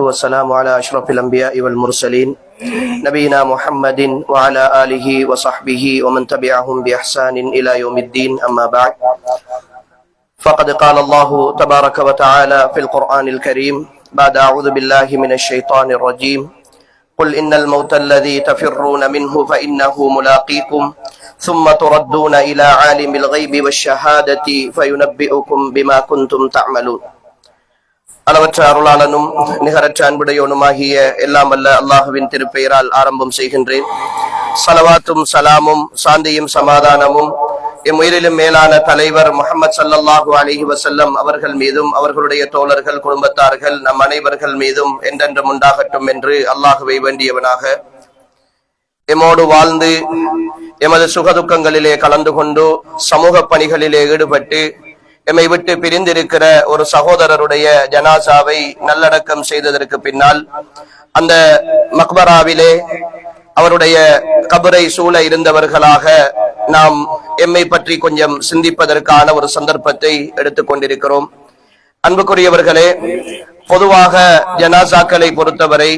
والسلام على أشرف الأنبياء والمرسلين نبينا محمد وعلى آله وصحبه ومن تبعهم بإحسان إلى يوم الدين أما بعد. فقد قال الله تبارك وتعالى في القرآن الكريم بعد أعوذ بالله من الشيطان الرجيم. قل إن الموت الذي تفرون منه فإنه ملاقيكم ثم تردون إلى عالم الغيب والشهادة فينبئكم بما كنتم تعملون. அளவற்ற அருளாளனும் நிகரற்ற அன்புடையோனுமாகிய எல்லாம் அல்ல அல்லாஹுவின் திருப்பெயரால் ஆரம்பம் செய்கின்றேன். சலவாத்தும் சலாமும் சாந்தியும் சமாதானமும் எம் மேலான தலைவர் முகமது சல்லல்லாஹு அலிஹி வசல்லம் அவர்கள் மீதும் அவர்களுடைய தோழர்கள் குடும்பத்தார்கள் நம் அனைவர்கள் மீதும் என்றென்றும் உண்டாகட்டும் என்று அல்லாஹுவை வேண்டியவனாக எம்மோடு வாழ்ந்து எமது சுகதுக்கங்களிலே கலந்து கொண்டு சமூக பணிகளிலே ஈடுபட்டு எம்மை விட்டு பிரிந்திருக்கிற ஒரு சகோதரருடைய ஜனாசாவை நல்லடக்கம் செய்ததற்கு பின்னால் அந்த மக்பராவிலே அவருடைய கபரை சூழ இருந்தவர்களாக நாம் எம்மை பற்றி கொஞ்சம் சிந்திப்பதற்கான ஒரு சந்தர்ப்பத்தை எடுத்துக் கொண்டிருக்கிறோம். அன்புக்குரியவர்களே பொதுவாக ஜனாசாக்களை பொறுத்தவரை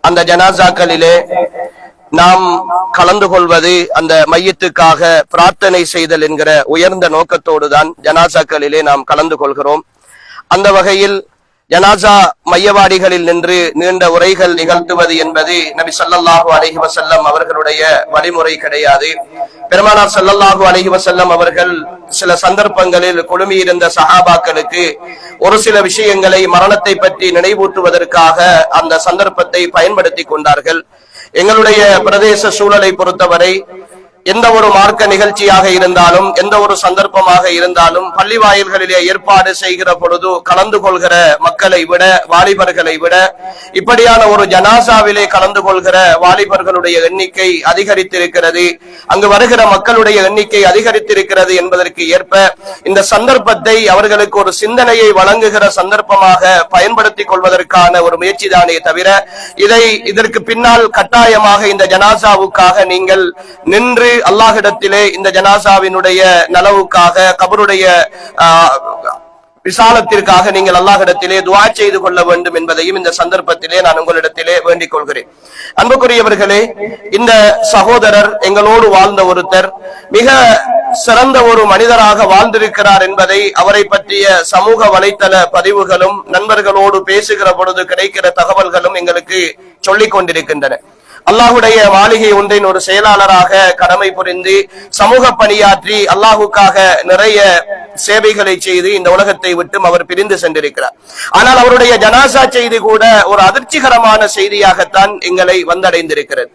அந்த ஜனாசாக்களிலே நாம் கலந்து கொள்வது அந்த மையத்துக்காக பிரார்த்தனை செய்தல் என்கிற உயர்ந்த நோக்கத்தோடு தான் ஜனாசாக்களிலே நாம் கலந்து கொள்கிறோம். அந்த வகையில் ஜனாசா மையவாடிகளில் நின்று நீண்ட உரைகள் நிகழ்த்துவது என்பது நபி சல்லல்லாஹு அலஹி வசல்லம் அவர்களுடைய வழிமுறை கிடையாது. பெருமானார் சல்லல்லாஹு அலஹி வசல்லம் அவர்கள் சில சந்தர்ப்பங்களில் குழுமியிருந்த சஹாபாக்களுக்கு ஒரு சில விஷயங்களை மரணத்தை பற்றி நினைவூட்டுவதற்காக அந்த சந்தர்ப்பத்தை பயன்படுத்தி கொண்டார்கள். எங்களுடைய பிரதேச சூழலை பொறுத்தவரை எந்த ஒரு மார்க்க நிகழ்ச்சியாக இருந்தாலும் எந்த ஒரு சந்தர்ப்பமாக இருந்தாலும் பள்ளி வாயில்களிலே ஏற்பாடு செய்கிற பொழுது கலந்து கொள்கிற மக்களை விட வாலிபர்களை விட இப்படியான ஒரு ஜனாசாவிலே கலந்து கொள்கிற வாலிபர்களுடைய எண்ணிக்கை அதிகரித்திருக்கிறது. அங்கு வருகிற மக்களுடைய எண்ணிக்கை அதிகரித்திருக்கிறது என்பதற்கு ஏற்ப இந்த சந்தர்ப்பத்தை அவர்களுக்கு ஒரு சிந்தனையை வழங்குகிற சந்தர்ப்பமாக பயன்படுத்திக் கொள்வதற்கான ஒரு முயற்சி தானே தவிர இதை இதற்கு பின்னால் கட்டாயமாக இந்த ஜனாசாவுக்காக நீங்கள் நின்று அல்லாஹிடத்திலே இந்த ஜனாசாவினுடைய நலவுக்காக கபருடைய விசாலத்திற்காக நீங்கள் அல்லாஹிடத்திலே துவா செய்து கொள்ள வேண்டும் என்பதையும் இந்த சந்தர்ப்பத்திலே நான் உங்களிடத்திலே வேண்டிக் கொள்கிறேன். அன்புக்குரியவர்களே இந்த சகோதரர் எங்களோடு வாழ்ந்த ஒருத்தர் மிக சிறந்த ஒரு மனிதராக வாழ்ந்திருக்கிறார் என்பதை அவரை பற்றிய சமூக வலைத்தள பதிவுகளும் நண்பர்களோடு பேசுகிற பொழுது கிடைக்கிற தகவல்களும் எங்களுக்கு சொல்லிக் கொண்டிருக்கின்றன. அல்லாஹுடைய மாளிகை ஒன்றின் ஒரு செயலாளராக கடமை புரிந்து சமூக பணியாற்றி அல்லாஹுக்காக நிறைய சேவைகளை செய்து இந்த உலகத்தை விட்டும் அவர் பிரிந்து சென்றிருக்கிறார். ஆனால் அவருடைய ஜனாசா செய்தி கூட ஒரு அதிர்ச்சிகரமான செய்தியாகத்தான் எங்களை வந்தடைந்திருக்கிறது.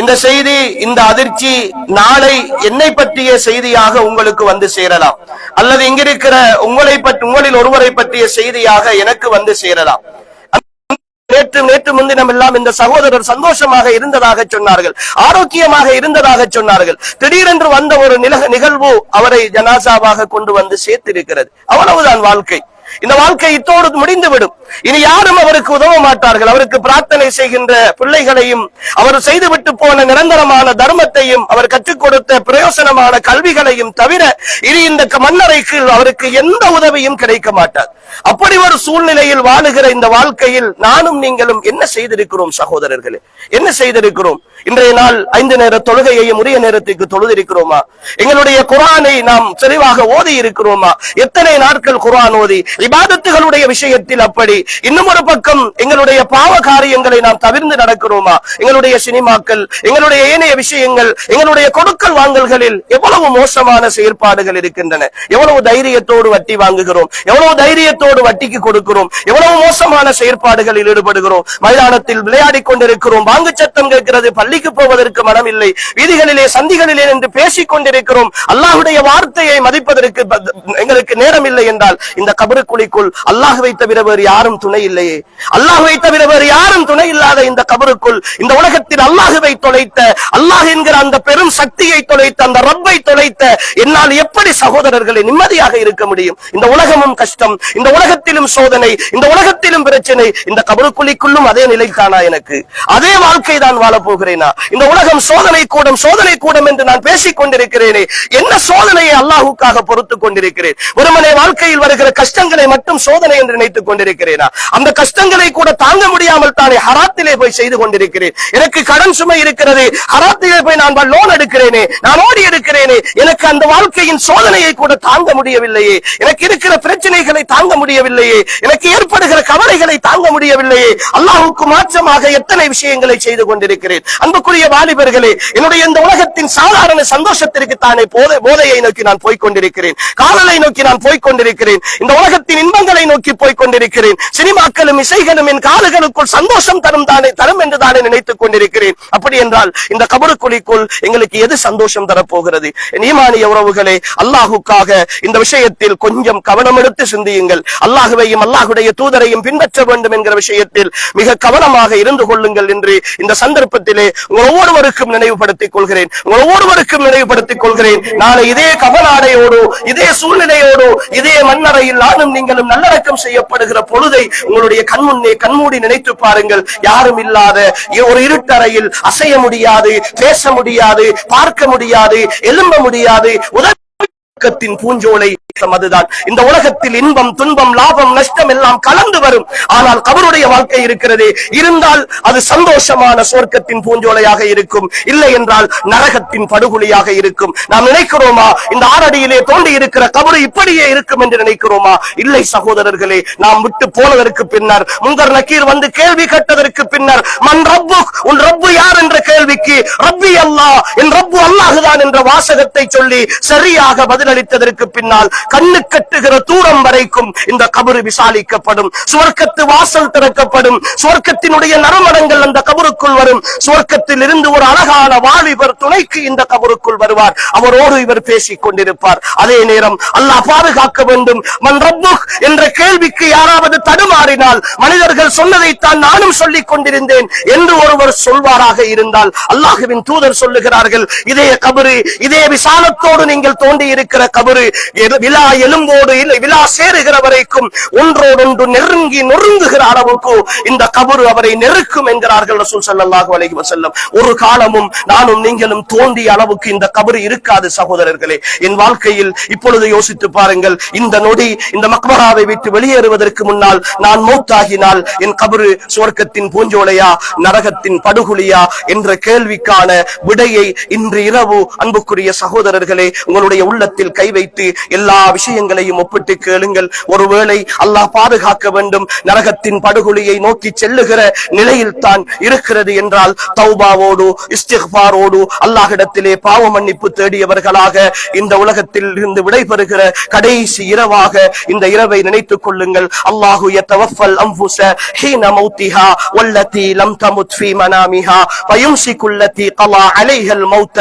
இந்த செய்தி இந்த அதிர்ச்சி நாளை என்னை பற்றிய செய்தியாக உங்களுக்கு வந்து சேரலாம். அல்லது இங்கிருக்கிற உங்களை பற்றி உங்களில் ஒருவரை பற்றிய செய்தியாக எனக்கு வந்து சேரலாம். நேற்று நேற்று முன்தினம் எல்லாம் இந்த சகோதரர் சந்தோஷமாக இருந்ததாக சொன்னார்கள். ஆரோக்கியமாக இருந்ததாக சொன்னார்கள். திடீரென்று வந்த ஒரு நிகழ்வு அவரை ஜனாசாவாக கொண்டு வந்து சேர்த்திருக்கிறது. அவ்வளவுதான் வாழ்க்கை. இந்த வாழ்க்கை இத்தோடு முடிந்துவிடும். இனி யாரும் அவருக்கு உதவ மாட்டார்கள். அவருக்கு பிரார்த்தனை செய்கின்ற பிள்ளைகளையும் அவர் செய்துவிட்டு போன நிரந்தரமான தர்மத்தையும் அவர் கற்றுக் கொடுத்த பிரயோசனமான கல்விகளையும் தவிர இனி இந்த மன்னரைக்கு அவருக்கு எந்த உதவியும் கிடைக்க மாட்டார். அப்படி ஒரு சூழ்நிலையில் வாழுகிற இந்த வாழ்க்கையில் நானும் நீங்களும் என்ன செய்திருக்கிறோம் சகோதரர்களே? என்ன செய்திருக்கிறோம்? இன்றைய நாள் ஐந்து நேர தொழுகையையும் உரிய நேரத்துக்கு தொழுதிருக்கிறோமா? எங்களுடைய குரானை நாம் தெளிவாக ஓதி இருக்கிறோமா? எத்தனை நாட்கள் குரான் ஓதி? விவாதத்துகளுடைய விஷயத்தில் அப்படி இன்னும் ஒரு பக்கம் எங்களுடைய பாவ காரியங்களை நாம் தவிர்ந்து நடக்கிறோமா? எங்களுடைய சினிமாக்கள் எங்களுடைய ஏனைய விஷயங்கள் எங்களுடைய கொடுக்கல் வாங்கல்களில் எவ்வளவு மோசமான செயற்பாடுகள் இருக்கின்றன? எவ்வளவு தைரியத்தோடு வட்டி வாங்குகிறோம்? எவ்வளவு தைரியத்தோடு வட்டிக்கு கொடுக்கிறோம்? எவ்வளவு மோசமான செயற்பாடுகளில் ஈடுபடுகிறோம்? மைதானத்தில் விளையாடி கொண்டிருக்கிறோம். வாங்கு சத்தம் கேட்கிறது. பள்ளிக்கு போவதற்கு மனம் இல்லை வீதிகளிலே சந்திகளிலே என்று பேசிக் கொண்டிருக்கிறோம். அல்லாஹுடைய வார்த்தையை மதிப்பதற்கு எங்களுக்கு நேரம் இல்லை என்றால் இந்த கபரு குழிக்குள் அல்லாஹுவை தவிர வேறு யாரும் துணை இல்லையே. அல்லாஹுவை தவிர வேறு யார் இந்த கபருக்குள் இந்த உலகத்தில் அல்லாஹுவை தொலைத்த அல்லாஹ் என்கிற அந்த பெரும் சக்தியை தொலைத்த அந்த ரப்பை தொலைத்த என்னால் எப்படி சகோதரர்களை நிம்மதியாக இருக்க முடியும்? இந்த உலகமும் கஷ்டம் இந்த உலகத்திலும் சோதனை இந்த உலகத்திலும் பிரச்சனை இந்த கபருக்குழிக்குள்ளும் அதே நிலைத்தானா எனக்கு? அதே வாழ்க்கை தான் வாழப்போகிறேனா இந்த உலகம் சோதனை கூடம் சோதனை கூடம் என்று நான் பேசிக் கொண்டிருக்கிறேனே என்ன சோதனையை அல்லாஹுக்காக பொறுத்துக் கொண்டிருக்கிறேன்? ஒருமனை வாழ்க்கையில் வருகிற கஷ்டங்களை மட்டும் சோதனை என்று நினைத்துக் கொண்டிருக்கிறேனா? அந்த கஷ்டங்களை கூட தாங்க முடியாமல் தானே ஹராத்திலே போய் செய்து கொண்டிருக்கிறேன். எனக்கு கடன் சுமை இருக்கிறது. ஹராத்திலே போய் நான் லோன் எடுக்கிறேனே. நான் ஓடி எடுக்கிறேனே. எனக்கு அந்த வாழ்க்கையின் சோதனையை கூட தாங்க முடியவில்லையே. எனக்கு இருக்கிற பிரச்சனைகளை தாங்க முடியவில்லையே. எனக்கு ஏற்படுகிற கவலைகளை தாங்க முடியவில்லையே. அல்லாஹுக்கு மாற்றமாக எத்தனை விஷயங்களை செய்து கொண்டிருக்கிறேன். அன்புக்குரிய வாலிபர்களே என்னுடைய இந்த உலகத்தின் சாதாரண சந்தோஷத்திற்கு தானே போதை போதையை நோக்கி நான் போய்க் கொண்டிருக்கிறேன். காதலை நோக்கி நான் போய்க் கொண்டிருக்கிறேன். இந்த உலகத்தின் இன்பங்களை நோக்கி போய்க் கொண்டிருக்கிறேன். சினிமாக்களும் இசைகளும் என் காதுகளுக்குள் சந்தோஷம் தரும் தானே தரும் என்று தானே நினைத்துக் கொண்டிருக்கிறேன். அப்படி என்றால் இந்த கபருக்குழிக்குள் எங்களுக்கு எது சந்தோஷம் தரப்போகிறது? என் ஈமானிய உறவுகளே அல்லாஹுக்காக இந்த விஷயத்தில் கொஞ்சம் கவனம் எடுத்து சிந்தியுங்கள். அல்லாஹுவையும் அல்லாஹுடைய தூதரையும் பின்பற்ற வேண்டும் என்கிற விஷயத்தில் மிக கவனமாக இருந்து கொள்ளுங்கள் என்று இந்த சந்தர்ப்பத்திலே உங்கள் ஒவ்வொருவருக்கும் நினைவுபடுத்திக் கொள்கிறேன். உங்கள் ஒவ்வொருவருக்கும் நினைவுபடுத்திக் கொள்கிறேன். நாளை இதே கவலாடையோடு இதே சூழ்நிலையோடு இதே மண்ணறையில் நானும் நீங்களும் நல்லடக்கம் செய்யப்படுகிற பொழுதை உங்களுடைய கண்முன்னே கண்மூடி நினைத்து பாருங்கள். யாரும் இல்லாத ஒரு இருட்டறையில் அசைய முடியாது பேச முடியாது பார்க்க முடியாது எழும்ப முடியாது உதவி பூஞ்சோலை பூஞ்சோலை அதுதான். இந்த உலகத்தில் இன்பம் துன்பம் லாபம் நஷ்டம் எல்லாம் கலந்து வரும். ஆனால் கபருடைய வாழ்க்கை இருக்கிறது. இருந்தால் அது சந்தோஷமான சொர்க்கத்தின் பூஞ்சோலையாக இருக்கும். இல்லை என்றால் நரகத்தின் படுகொலியாக இருக்கும். நாம் நினைக்கிறோமா? இந்த ஆறடியிலே தோண்டி இருக்கிற கபரு இப்படியே இருக்கும் என்று நினைக்கிறோமா? இல்லை சகோதரர்களே நாம் விட்டு போனதற்கு பின்னர் முங்கர் நக்கீர் வந்து கேள்வி கேட்டதற்கு பின்னர் மன் ரப்பு உன் ரப்பு யார்? என்ற கேள்விக்கு ரப்பி அல்லா என் ரப்பு அல்லாஹுதான் என்ற வாசகத்தை சொல்லி சரியாக பதிலளித்ததற்கு பின்னால் கண்ணு கட்டுகிற தூரம் வரைக்கும் இந்த கபரு விசாலிக்கப்படும். சுவர்க்கத்து வாசல் திறக்கப்படும். சுவர்க்கத்தினுடைய நறுமணங்கள் அந்த கபருக்குள் வரும். சுவர்க்கத்தில் இருந்து ஒரு அழகான வாலிபர் துணைக்கு இந்த கபருக்குள் வருவார். அவரோடு இவர் பேசிக் கொண்டிருப்பார். அதே நேரம் அல்லாஹ் பாதுகாக்க வேண்டும். மன் என்ற கேள்விக்கு யாராவது தடுமாறினால் மனிதர்கள் சொன்னதைத்தான் நானும் சொல்லிக் கொண்டிருந்தேன் என்று ஒருவர் சொல்வாராக இருந்தால் அல்லாஹுவின் தூதர் சொல்லுகிறார்கள் இதே கபரு. இதே விசாலத்தோடு நீங்கள் தோண்டி இருக்கிற கபரு விழா எலும்போடு இல்லை விழா சேருகிற வரைக்கும் ஒன்றோடொன்று நெருங்கி நொறுங்குகிற அளவுக்கு இந்த கபரு அவரை நெருக்கும் என்கிறார்கள் ரசூல் ஸல்லல்லாஹு அலைஹி வஸல்லம். ஒரு காலமும் நானும் நீங்களும் தோண்டிய அளவுக்கு இந்த கபரு இருக்காது சகோதரர்களே. என் வாழ்க்கையில் இப்பொழுது யோசித்து பாருங்கள். இந்த நொடி இந்த மக்பராவை விட்டு வெளியேறுவதற்கு முன்னால் நான் மூத்தாகினால் என் கபரு சுவர்க்கத்தின் பூஞ்சோலையா நரகத்தின் படுகொலியா என்ற கேள்விக்கான விடையை இன்று இரவு அன்புக்குரிய சகோதரர்களே உங்களுடைய உள்ளத்தில் கை வைத்து எல்லா விஷயங்களையும் ஒப்பிட்டு கேளுங்கள். ஒருவேளை அல்லாஹ் பாதுகாக்க வேண்டும். நரகத்தின் படுகொலியை நோக்கி செல்லுகிற நிலையில் தான் இருக்கிறது என்றால் தௌபாவோடு இஸ்திக்பாரோடு அல்லாஹிடத்திலே பாவ மன்னிப்பு தேடியவர்களாக இந்த உலகத்தில் இருந்து விடைபெறுகிற கடைசி இரவாக இந்த இரவை நினைத்துக் கொள்ளுங்கள். அல்லாஹு யத்தவஃபல் அன்ஃபுஸ ஹீன மௌத்திஹா வல்லதி லம் தமுத் ஃபீ மனாமிஹா வயும்சிகு அல்லதி கலா அலைஹல் மௌத்த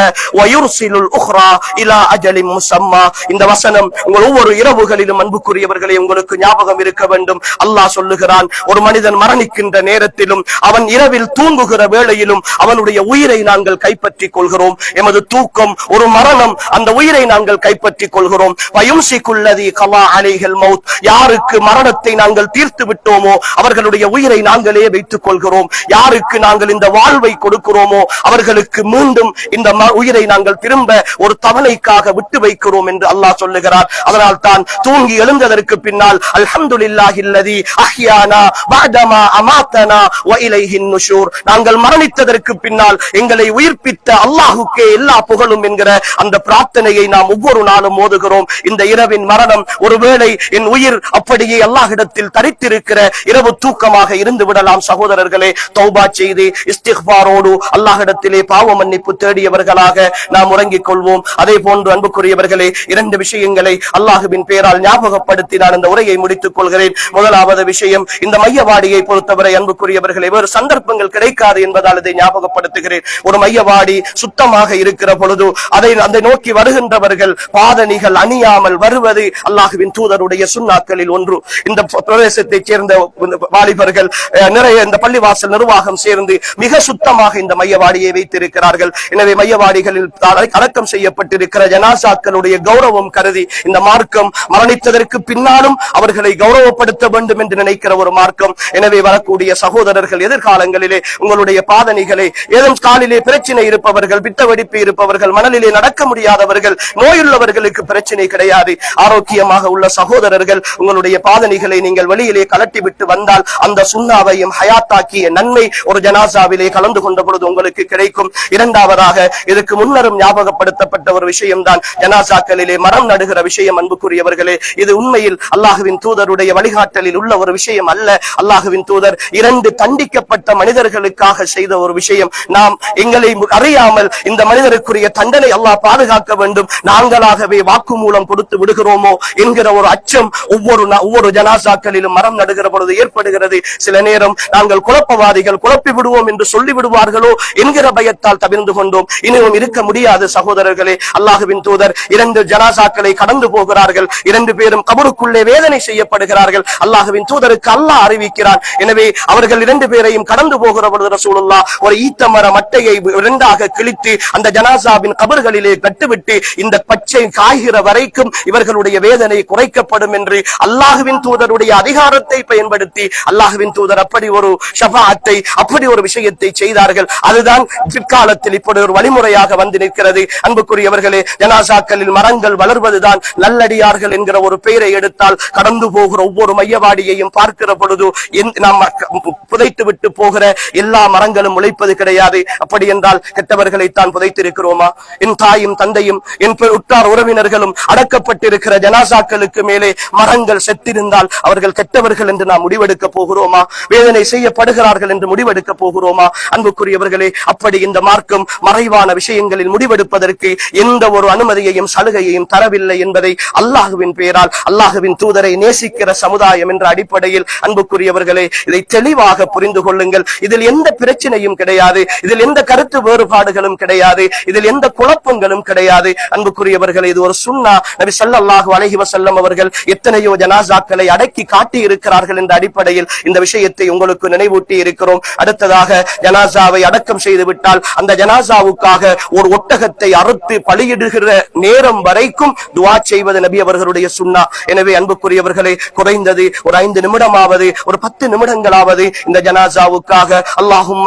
இந்த வசனம் உங்கள் ஒவ்வொரு இரவுகளிலும் அன்புக்குரியவர்களை உங்களுக்கு ஞாபகம் இருக்க வேண்டும். அல்லாஹ் சொல்லுகிறான் ஒரு மனிதன் மரணிக்கின்ற நேரத்திலும் அவன் இரவில் தூங்குகிற வேளையிலும் அவனுடைய உயிரை நாங்கள் கைப்பற்றிக் கொள்கிறோம். எமது தூக்கம் ஒரு மரணம் அந்த உயிரை நாங்கள் கைப்பற்றிக் கொள்கிறோம். வயும்சிக்குள்ளதி கலா அலைகள் மவுத். யாருக்கு மரணத்தை நாங்கள் தீர்த்து விட்டோமோ அவர்களுடைய உயிரை நாங்களே வைத்துக் கொள்கிறோம். யாருக்கு நாங்கள் இந்த வாழ்வை கொடுக்கிறோமோ அவர்களுக்கு மீண்டும் இந்த ம- உயிரை நாங்கள் திரும்ப ஒரு தவணைக்காக விட்டு வைக்கிறோம் என்று அல்லாஹ் சொல்லுகிறார். அதனால் தான் தூங்கி எழுந்ததற்கு பின்னால் அல்ஹம்துலில்லாஹில்லதி அஹ்யானா பாதமா அமாத்தனா வ இலைஹின் நுஷூர். நாங்கள் மரணித்ததற்கு பின்னால் எங்களை உயிர்ப்பித்த அல்லாஹுக்கே எல்லா புகழும் என்கிற அந்த பிரார்த்தனையை நாம் ஒவ்வொரு நாளும் ஓதுகிறோம் இந்த இரவின் மரணம் ஒருவேளை என் உயிர் அப்படியே அல்லாஹிடத்தில் தரித்திருக்கிற இரவு தூக்கமாக இருந்து விடலாம் சகோதரர்களே. தௌபா செய்து இஸ்திக்பாரோடு அல்லாஹிடத்திலே பாவ மன்னிப்பு தேடியவர்களாக நாம் உறங்கிக் கொள்வோம் அதே போன்று அன்புக்குரியவர்களே இரண்டு விஷயங்களை அல்லாஹுவின் பெயரால் ஞாபகப்படுத்தி நான் இந்த உரையை முடித்துக் கொள்கிறேன். முதலாவது விஷயம் இந்த மையவாடியை பொறுத்தவரை அன்புக்குரியவர்களே வேறு சந்தர்ப்பங்கள் கிடைக்காது என்பதால் இதை ஞாபகப்படுத்துகிறேன். ஒரு மையவாடி சுத்தமாக இருக்கிற பொழுது அதை அதை நோக்கி வருகின்றவர்கள் பாதணிகள் அணியாமல் வருவது அல்லாஹுவின் தூதருடைய சுண்ணாக்களில் ஒன்று. இந்த பிரதேசத்தைச் சேர்ந்த வாலிபர்கள் நிறைய இந்த பள்ளிவாசல் நிர்வாகம் சேர்ந்து மிக சுத்தமாக இந்த மையவாடியை வைத்திருக்கிறார்கள். எனவே மையவாடிகளில் அடக்- அடக்கம் செய்யப்பட்டிருக்கிற ஜனாசாக்களுடைய கௌரவம் கருதி இந்த மார்க்கம் மரணித்ததற்கு பின்னாலும் அவர்களை கௌரவப்படுத்த வேண்டும் என்று நினைக்கிற ஒரு மார்க்கம். எனவே வரக்கூடிய சகோதரர்கள் எதிர்காலங்களிலே உங்களுடைய பாதணிகளை ஏதும் காலிலே பிரச்சனை இருப்பவர்கள் பித்த வெடிப்பு இருப்பவர்கள் மணலிலே நடக்க முடியாதவர்கள் நோயுள்ளவர்களுக்கு பிரச்சனை கிடையாது. ஆரோக்கியமாக உள்ள சகோதரர்கள் உங்களுடைய பாதணிகளை நீங்கள் வெளியிலே கலட்டி விட்டு வந்தால் அந்த சுண்ணாவையும் ஹயாத்தாக்கிய நன்மை ஒரு ஜனாசாவிலே கலந்து கொண்ட பொழுது உங்களுக்கு கிடைக்கும். இரண்டாவதாக இதுக்கு முன்னரும் ஞாபகப்படுத்தப்பட்ட ஒரு விஷயம்தான். ஜனாசாக்களிலே மரம் நடுகிற விஷயம் அன்புக்குரியவர்களே. இது உண்மையில் அல்லாஹுவின் தூதருடைய வழிகாட்டலில் உள்ள ஒரு விஷயம் அல்ல. அல்லாஹுவின் தூதர் இரண்டு தண்டிக்கப்பட்ட மனிதர்களுக்காக செய்த ஒரு விஷயம். நாம் எங்களை அறியாமல் இந்த மனிதருக்குரிய தண்டனை அல்லாஹ் பாதுகாக்க வேண்டும். நாங்களாகவே வாக்குமூலம் கொடுத்து விடுகிறோமோ என்கிற ஒரு அச்சம் ஒவ்வொரு ஒவ்வொரு ஜனாசாக்களிலும் மரம் நடுகிற பொழுது ஏற்படுகிறது. சில நேரம் நாங்கள் குழப்பவாதிகள் குழப்பி விடுவோம் என்று சொல்லி விடுவார்களோ என்கிற பயத்தால் தவிர்ந்து கொண்டோம். இனியும் இருக்க முடியாது சகோதரர்களே. அல்லாஹுவின் தூதர் இரண்டு ஜனாசாக்களை கடந்து போகிறார்கள். இரண்டு பேரும் கபருக்குள்ளே வேதனை செய்யப்படுகிறார்கள். அல்லாஹுவின் தூதருக்கு அல்லாஹ் அறிவிக்கிறான். எனவே அவர்கள் இரண்டு பேரையும் கடந்து போகிற பொழுது ரசூலுல்லா ஒரு ஈத்த மர மட்டையை இரண்டாக கிழித்து அந்த ஜனாசாவின் கபர்களிலே கட்டுவிட்டு இந்த பச்சை காய்கிற வரைக்கும் இவர்களுடைய வேதனை குறைக்கப்படும் என்று அல்லாஹுவின் தூதருடைய அதிகாரத்தை பயன்படுத்தி அல்லாஹுவின் தூதர் அப்படி ஒரு ஷபாத்தை அப்படி ஒரு விஷயத்தை செய்தார்கள். அதுதான் பிற்காலத்தில் இப்படி ஒரு வழிமுறையாக வந்து நிற்கிறது. அன்புக்குரியவர்களே ஜனாசாக்களில் மரங்கள் வளர்வதுதான் நல்லடியார்கள் என்கிற ஒரு பெயரை எடுத்தால் கடந்து போகிற ஒவ்வொரு மையவாடியையும் பார்க்கிற பொழுது நாம் புதைத்து விட்டு போகிற எல்லா மரங்களும் முளைப்பது கிடையாது. அப்படி என்றால் கெட்டவர்களைத்தான் புதைத்திருக்கிறோமா? என் தாயும் தந்தையும் என் உற்றார் உறவினர்களும் அடக்கப்பட்டிருக்கிற ஜனாசாக்களுக்கு மேலே மரங்கள் செத்திருந்தால் அவர்கள் கெட்டவர்கள் என்று நாம் முடிவெடுக்க போகிறோமா? வேதனை செய்யப்படுகிறார்கள் என்று முடிவெடுக்க போகிறோமா? அன்புக்குரியவர்களே அப்படி இந்த மார்க்கம் மறைவான விஷயங்களில் முடிவெடுப்பதற்கு எந்த ஒரு அனுமதியையும் சலுகையையும் தரவில்லை என்பதை அல்லாஹுவின் பெயரால் அல்லாஹுவின் தூதரை நேசிக்கிற சமுதாயம் என்ற அடிப்படையில் அன்புக்குரியவர்களே இதை தெளிவாக புரிந்து கொள்ளுங்கள். இதில் எந்த பிரச்சனையும் கிடையாது இதில் எந்த கருத்து வேறுபாடுகளும் கிடையாது இதில் எந்த குழப்பங்களும் கிடையாது. அன்புக்குரியவர்களே இது ஒரு சுண்ணா நபி சல்லாஹு அலைஹி வஸல்லம் அவர்கள் எத்தனையோ ஜனாசாக்களை அடக்கி காட்டி இருக்கிறார்கள் என்ற அடிப்படையில் இந்த விஷயத்தை உங்களுக்கு நினைவூட்டி இருக்கிறோம் அடுத்ததாக ஜனாசாவை அடக்கம் செய்து விட்டால் அந்த ஜனாசாவுக்காக ஒரு ஒட்டகத்தை அறுத்து பலியிடுகிற நேரம் வரைக்கும் துவா செய்வது நபி அவர்களுடைய சுண்ணா. எனவே அன்புக்குரியவர்களே குறைந்தது ஒரு ஐந்து நிமிடமாவது ஒரு பத்து நிமிடங்களாவது இந்த ஜனாசாவுக்காக அல்லாஹும்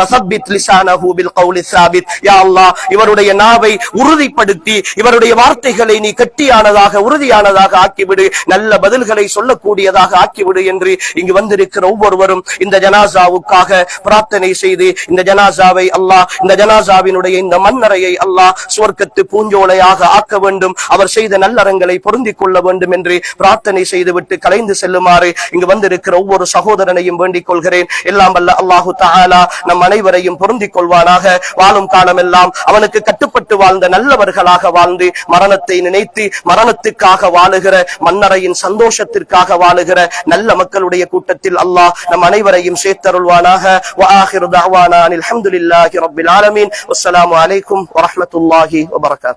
லிசானஹு பில் கௌலி சாபித். யா அல்லாஹ் இவருடைய நாவை உறுதிப்படுத்தி இவருடைய வார்த்தைகளை நீ கட்டியானதாக உறுதியானதாக ஆக்கிவிடு நல்ல பதில்களை சொல்லக்கூடியதாக ஆக்கிவிடு என்று இங்கு வந்திருக்கிற ஒவ்வொருவரும் இந்த ஜனாசாவுக்காக பிரார்த்தனை செய்து இந்த ஜனாசாவை அல்லாஹ் இந்த ஜனாசாவினுடைய இந்த மண்ணறையை அல்லாஹ் சுவர்க்கத்து பூஞ்சோலையாக ஆக்க வேண்டும். அவர் செய்த நல்லறங்களை பொருந்திக் கொள்ள வேண்டும் என்று பிரார்த்தனை செய்துவிட்டு கலைந்து செல்லுமாறு இங்கு வந்திருக்கிற ஒவ்வொரு சகோதரனையும் வேண்டிக் கொள்கிறேன். எல்லாம் அல்ல அல்லாஹு தாலா நம் அனைவரையும் பொருந்திக் கொள்வானாக. வாழும் காலம் எல்லாம் அவனுக்கு கட்டுப்பட்டு வாழ்ந்த நல்லவர்களாக வாழ்ந்து மரணத்தை நினைத்து மரணத்துக்காக வாழுகிற மன்னரையின் சந்தோஷத்திற்காக வாழுகிற நல்ல மக்களுடைய கூட்டத்தில் அல்லாஹ் நம் அனைவரையும் சேர்த்தருள்வானாக. அலமதுல்லாஹி ரபில் ஆலமீன். அஸ்லாம் வலைக்கும் வரம রহমতুল্লাহি ওবরাকাত